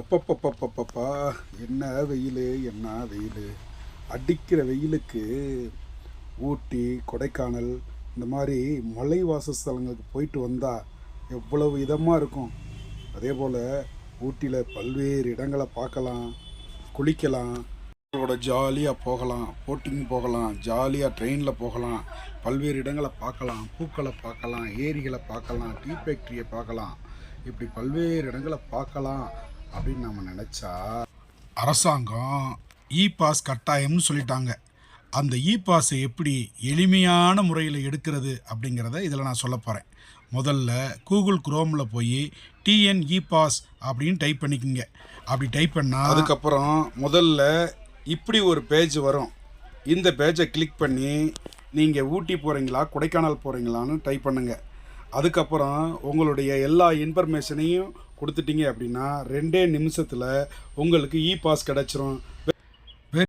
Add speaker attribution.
Speaker 1: அப்பப்பப்பப்பப்பா என்ன வெயில் என்ன வெயில். அடிக்கிற வெயிலுக்கு ஊட்டி கொடைக்கானல் இந்த மாதிரி மலை வாசஸ்தலங்களுக்கு போயிட்டு வந்தால் எவ்வளவு இதமாக இருக்கும். அதே போல் ஊட்டியில் பல்வேறு இடங்களை பார்க்கலாம் குளிக்கலாம் அவங்களோட ஜாலியாக போகலாம் போட்டிங் போகலாம் ஜாலியாக ட்ரெயினில் போகலாம் பல்வேறு இடங்களை பார்க்கலாம் பூக்களை பார்க்கலாம் ஏரிகளை பார்க்கலாம் டீ ஃபேக்ட்ரியை பார்க்கலாம். இப்படி பல்வேறு இடங்களை பார்க்கலாம். அப்படின்னு நம்ம நினச்சா அரசாங்கம் இ பாஸ் கட்டாயம்னு சொல்லிட்டாங்க. அந்த இ பாஸை எப்படி எளிமையான முறையில் எடுக்கிறது அப்படிங்கிறத இதில் நான் சொல்ல போகிறேன் முதல்ல கூகுள் குரோமில் போய் டிஎன் இ பாஸ் அப்படின்னு டைப் பண்ணிக்கோங்க. அப்படி டைப் பண்ணால் அதுக்கப்புறம் முதல்ல இப்படி ஒரு பேஜ் வரும். இந்த பேஜை கிளிக் பண்ணி நீங்கள் ஊட்டி போகிறீங்களா கொடைக்கானல் போகிறீங்களான்னு டைப் பண்ணுங்கள் அதுக்கப்புறம் உங்களுடைய எல்லா இன்ஃபர்மேஷனையும் கொடுத்துட்டீங்க அப்படின்னா ரெண்டே நிமிஷத்தில் உங்களுக்கு இ பாஸ் கிடச்சிரும்.